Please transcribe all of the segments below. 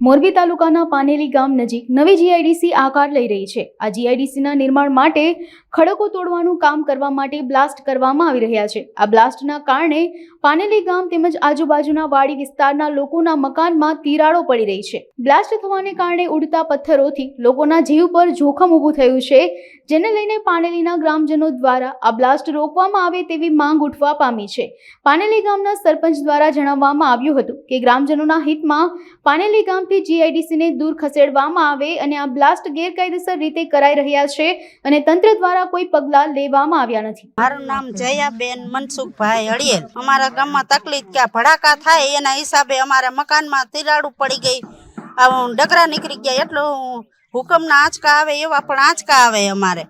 મોરબી તાલુકાના પાનેલી ગામ નજીક નવી જીઆઈડીસી આકાર લઈ રહી છે. આ જીઆઈડીસીના નિર્માણ માટે ખડકો તોડવાનું કામ કરવા માટે બ્લાસ્ટ કરવામાં આવી રહ્યા છે. આ બ્લાસ્ટના કારણે પાનેલી ગામ તેમજ આજુબાજુના વાડી વિસ્તારના લોકોના મકાનમાં તિરાડો પડી રહી છે. બ્લાસ્ટ થવાને કારણે ઉડતા પથ્થરોથી લોકોના જીવ પર જોખમ ઊભું થયું છે, જેને લઈને પાનેલીના ગ્રામજનો દ્વારા આ બ્લાસ્ટ રોકવામાં આવે તેવી માંગ ઉઠવા પામી છે. પાનેલી ગામના સરપંચ દ્વારા જણાવવામાં આવ્યું હતું કે ગ્રામજનોના હિતમાં પાનેલી ગામથી જીઆઈડીસીને દૂર ખસેડવામાં આવે અને આ બ્લાસ્ટ ગેરકાયદેસર રીતે કરાઈ રહ્યા છે અને તંત્ર દ્વારા કોઈ પગલાં લેવામાં આવ્યા નથી. મારું નામ જયાબેન મનસુખભાઈ હળિયેલ અમારા ગામમાં તકલીફ કે આ ભડાકા થાય એના હિસાબે અમારા મકાનમાં તિરાડું પડી ગઈ. ડગરા નીકળી ગયા એટલું હુકમના આંચકા આવે એવા પણ આંચકા આવે અમારે.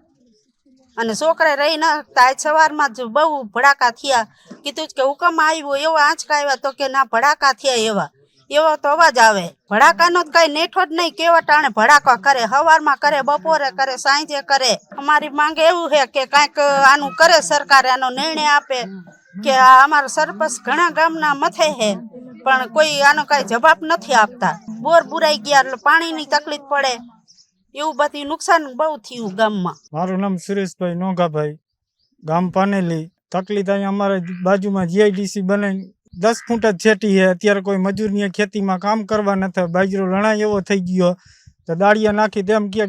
અને છોકરા રહી ન આજ સવારમાં જ બહુ ભડાકા થયા. કીધું કે હુકમ આવ્યો એવા આંચકા આવ્યા તો કે ના ભડાકા થયા એવા. એવો તો અવાજ આવે. ભડાકાનો તો કઈ નેઠો જ નહીં, કેવા ટાણે ભડાકા કરે સવારમાં કરે, બપોરે કરે, સાંજે કરે. અમારી માંગ એવું છે કે કાંઈક આનું કરે સરકાર, આનો નિર્ણય આપે, કે આ અમારા સરપંચ ઘણા ગામના મથે છે, પણ કોઈ આનો કાંઈ જવાબ નથી આપતા. બોર બુરાઈ ગયા એટલે પાણીની તકલીફ પડે. એવું બધી નુકસાન બહુ થયું ગામમાં. મારું નામ સુરેશભાઈ નોગાભાઈ, ગામ પાનેલી. તકલીફ અહીંયા અમારે બાજુમાં જીઆઈડીસી બને દસ ફૂટ જ છેટી છે. અત્યારે કોઈ મજૂરની ખેતીમાં કામ કરવા નથી બાજરો લણાય એવો થઈ ગયો. તો દાળિયા નાખી તેમ કે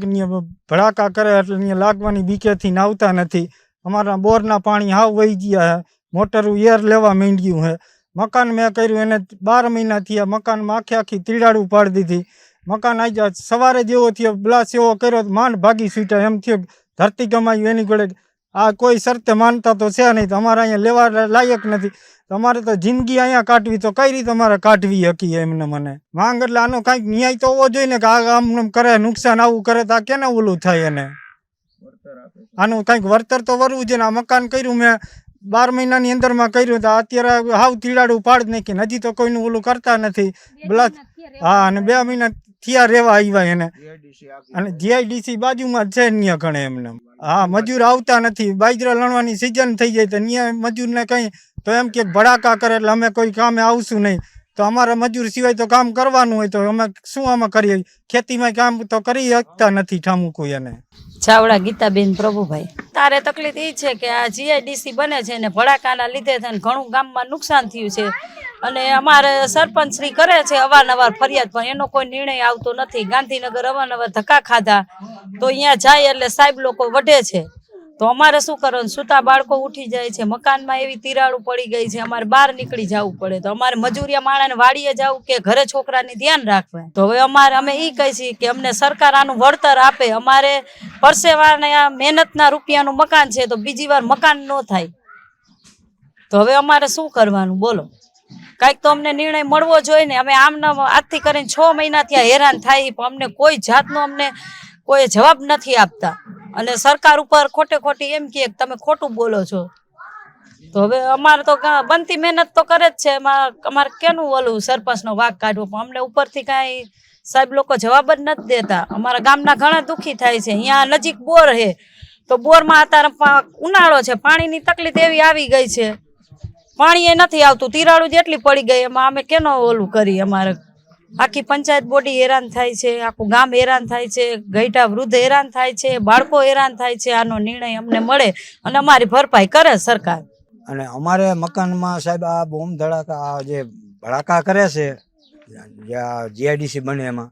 ભડાકા કરે એટલે અહીંયા લાગવાની બીકેથી આવતા નથી. અમારા બોરના પાણી હાવ વહી ગયા છે. મોટરું એર લેવા માંડ્યું છે. મકાન મેં કર્યું એને બાર મહિના થયા મકાનમાં આખી આખી તીડાડું પાડી દીધી. મકાન આવી જાય સવારે જેવો થયો બ્લાસ એવો કર્યો, માંડ ભાગી છૂટ્યા. એમ થયું ધરતી કમાયું એની જોડે આ કોઈ શરતે માનતા તો છે નહીં. તો અમારે અહીંયા લેવા લાયક નથી. તમારે તો જિંદગી અહીંયા કાઢવી તો કઈ રીતે તમારે કાઢવી હકી એમને મને? માંગ એટલે આનો કાંઈક ન્યાય તો હોવો જોઈએ ને કે આ આમ આમ કરે નુકસાન આવું કરે તો આ કેને ઓલું થાય એને? આનું કાંઈક વળતર તો વરવું છે ને આ મકાન કર્યું મેં બાર મહિનાની અંદરમાં કર્યું તો અત્યારે હાવ તીડાડું પાડ કે હજી તો કોઈનું ઓલું કરતા નથી. બ્લસ હા અને બે મહિના થયા રેવા આવ્યા એને. અને જીઆઈડીસી બાજુમાં જ છે ન્યા ઘણે એમને. હા મજૂર આવતા નથી. બાજરા લણવાની સિઝન થઈ જાય તો ન્યા મજૂરને કંઈ તો એમ કે ભડાકા કરે એટલે અમે કોઈ કામે આવશું નહીં. તો અમારા મજૂર સિવાય તો કામ કરવાનું હોય તો અમે શું આમાં કરીએ? ખેતીમાં કામ તો કરી શકતા નથી ઠામું કોઈ એને. ચાવડા ગીતાબેન પ્રભુભાઈ. તારે તકલીફ એ છે કે આ જીઆઈડીસી બને છે ને ભડાકાના લીધે થઈને ઘણું ગામમાં નુકસાન થયું છે. અને અમારે સરપંચ શ્રી કરે છે અવારનવાર ફરિયાદ પણ એનો કોઈ નિર્ણય આવતો નથી. ગાંધીનગર અવારનવાર ધક્કા ખાધા. તો અહીંયા જાય એટલે સાહેબ લોકો વઢે છે. તો અમારે શું કરવાનું? સૂતા બાળકો ઉઠી જાય છે. મકાનમાં એવી તિરાડું પડી ગઈ છે. અમારે બહાર નીકળી જવું પડે. તો અમારે મજૂરિયા માણાને વાડીએ જવું કે ઘરે છોકરાની ધ્યાન રાખવા? તો હવે અમારે, અમે એ કહી છીએ કે અમને સરકાર આનું વળતર આપે. અમારે પરસેવાને મહેનતના રૂપિયાનું મકાન છે તો બીજી વાર મકાન ન થાય. તો હવે અમારે શું કરવાનું? બોલો. કાંઈક તો અમને નિર્ણય મળવો જોઈએ ને. અમે આમના આજથી કરીને છ મહિના ત્યાં હેરાન થાય. પણ અમને કોઈ જાતનો અમને કોઈ જવાબ નથી આપતા. અને સરકાર ઉપર ખોટે ખોટી એમ કહે કે તમે ખોટું બોલો છો. તો હવે અમારે તો બનતી મહેનત તો કરે જ છે. એમાં અમારે કેનું ઓલું સરપંચનો વાઘ કાઢવો? પણ અમને ઉપરથી કાંઈ સાહેબ લોકો જવાબ જ નથી દેતા. અમારા ગામના ઘણા દુઃખી થાય છે. અહીંયા નજીક બોર છે તો બોરમાં અત્યારે ઉનાળો છે. પાણીની તકલીફ એવી આવી ગઈ છે. પાણી એ નથી આવતું. તિરાડું જેટલી પડી ગઈ, એમાં અમે કેનો ઓલું કરી અમારે? આખી પંચાયત બોડી હેરાન થાય છે, આખું ગામ હેરાન થાય છે ગઈટા વૃદ્ધ હેરાન થાય છે, બાળકો હેરાન થાય છે, આનો નિર્ણય અમને મળે અને અમારી ભરપાઈ કરે સરકાર. અને અમારે મકાનમાં સાહેબ આ બોમ્બ ધડાકા, આ જે ભડાકા કરે છે જીઆઈડીસી બને એમાં,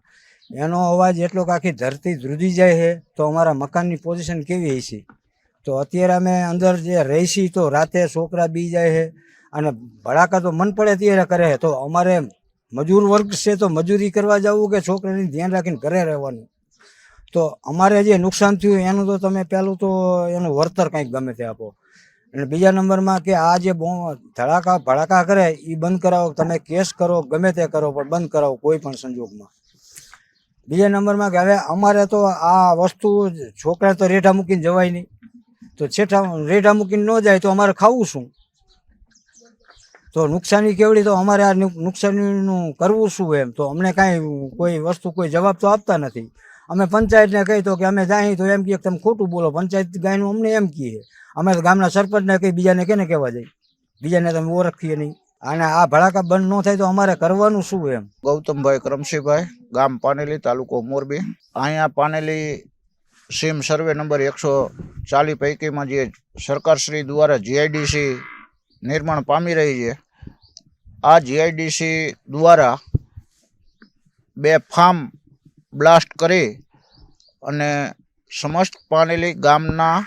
એનો અવાજ એટલો કે આખી ધરતી ધ્રુજી જાય છે, તો અમારા મકાનની પોઝિશન કેવી હશે? તો અત્યારે અમે અંદર જે રહીશી તો રાતે છોકરા બી જાય છે, અને ભડાકા તો મન પડે ત્યારે કરે છે, તો અમારે મજૂર વર્ગ છે તો મજૂરી કરવા જવું કે છોકરાની ધ્યાન રાખીને ઘરે રહેવાનું? તો અમારે જે નુકસાન થયું એનું તો તમે પહેલું તો એનું વળતર કંઈક ગમે તે આપો. અને બીજા નંબરમાં કે આ જે ધડાકા ભડાકા કરે એ બંધ કરાવો. તમે કેસ કરો, ગમે તે કરો, પણ બંધ કરાવો, કોઈ પણ સંજોગમાં. બીજા નંબરમાં કે હવે અમારે તો આ વસ્તુ છોકરા તો રેઢા મૂકીને જવાય નહીં. તો છેઠા રેઢા મૂકીને ન જાય તો અમારે ખાવું શું? તો નુકસાની કેવડી? તો અમારે આ નુકસાનીનું કરવું શું એમ? તો અમને કાંઈ કોઈ વસ્તુ, કોઈ જવાબ તો આપતા નથી. અમે પંચાયતને કહી તો કે અમે જાય તો એમ કહીએ તમે ખોટું બોલો. પંચાયત ગાયનું અમને એમ કહીએ. અમે ગામના સરપંચને કહી બીજાને કેને કહેવા જાય બીજાને તમે ઓળખીએ નહીં. અને આ ભડાકા બંધ ન થાય તો અમારે કરવાનું શું એમ? ગૌતમભાઈ કરમશીભાઈ, ગામ પાનેલી, તાલુકો મોરબી. અહીંયા પાનેલી સીમ સર્વે નંબર એકસો ચાલીસ પૈકીમાં જે સરકારશ્રી દ્વારા જીઆઈડીસી નિર્માણ પામી રહી છે આ જીઆઈડીસી દ્વારા બે ફાર્મ બ્લાસ્ટ કરી અને સમસ્ત પાનેલી ગામના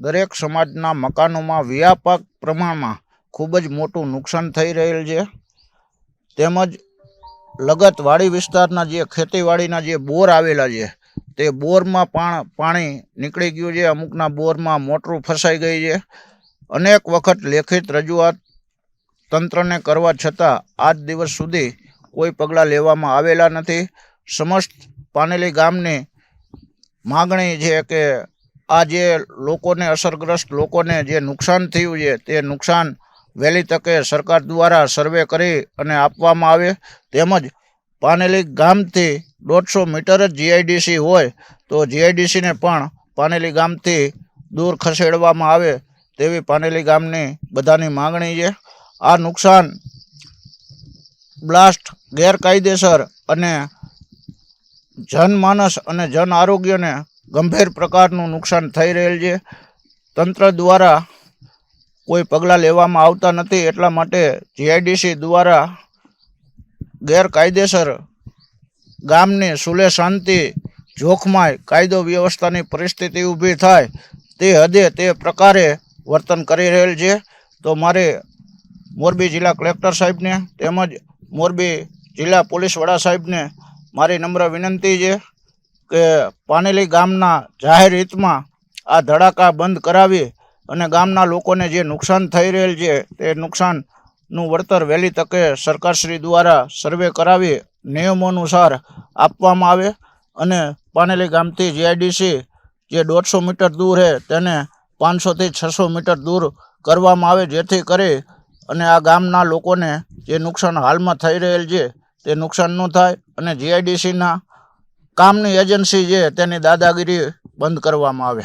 દરેક સમાજના મકાનોમાં વ્યાપક પ્રમાણમાં ખૂબ જ મોટું નુકસાન થઈ રહેલ છે. તેમજ લગત વાડી વિસ્તારના જે ખેતીવાડીના જે બોર આવેલા છે, તે બોરમાં પણ, પાણી નીકળી ગયું છે. અમુકના બોરમાં મોટરું ફસાઈ ગઈ છે. અનેક વખત લેખિત રજૂઆત તંત્રને કરવા છતાં આજ દિવસ સુધી કોઈ પગલાં લેવામાં આવેલા નથી. સમસ્ત પાનેલી ગામની માગણી છે કે આ જે લોકોને અસરગ્રસ્ત લોકોને જે નુકસાન થયું છે, તે નુકસાન વહેલી તકે સરકાર દ્વારા સર્વે કરી અને આપવામાં આવે. તેમજ પાનેલી ગામથી દોઢસો મીટર જ જીઆઈડીસી હોય, તો જીઆઈડીસીને પણ પાનેલી ગામથી દૂર ખસેડવામાં આવે તેવી પાનેલી ગામની બધાની માગણી છે. આ નુકસાન બ્લાસ્ટ, ગેરકાયદેસર અને જનમાનસ અને જન આરોગ્યને ગંભીર પ્રકારનું નુકસાન થઈ રહેલ છે. તંત્ર દ્વારા કોઈ પગલાં લેવામાં આવતા નથી એટલા માટે જીઆઈડીસી દ્વારા ગેરકાયદેસર ગામની સુલે શાંતિ, જોખમાય, કાયદો વ્યવસ્થાની પરિસ્થિતિ ઊભી થાય તે હદે તે પ્રકારે વર્તન કરી રહેલ છે. તો મારે મોરબી જિલ્લા કલેક્ટર સાહેબને તેમજ મોરબી જિલ્લા પોલીસ વડા સાહેબને મારી નમ્ર વિનંતી છે કે પાનેલી ગામના જાહેર હિતમાં આ ધડાકા બંધ કરાવી અને ગામના લોકોને જે નુકસાન થઈ રહેલ છે તે નુકસાનનું વળતર વહેલી તકે સરકારશ્રી દ્વારા સર્વે કરાવી નિયમો અનુસાર આપવામાં આવે અને પાનેલી ગામથી જીઆઈડીસી જે દોઢસો મીટર દૂર છે તેને પાંચસોથી છસો મીટર દૂર કરવામાં આવે જેથી કરી અને આ ગામના લોકોને જે નુકસાન હાલમાં થઈ રહેલ છે, તે નુકસાન ન થાય અને જીઆઈડીસીના કામની એજન્સી છે, તેની દાદાગીરી બંધ કરવામાં આવે.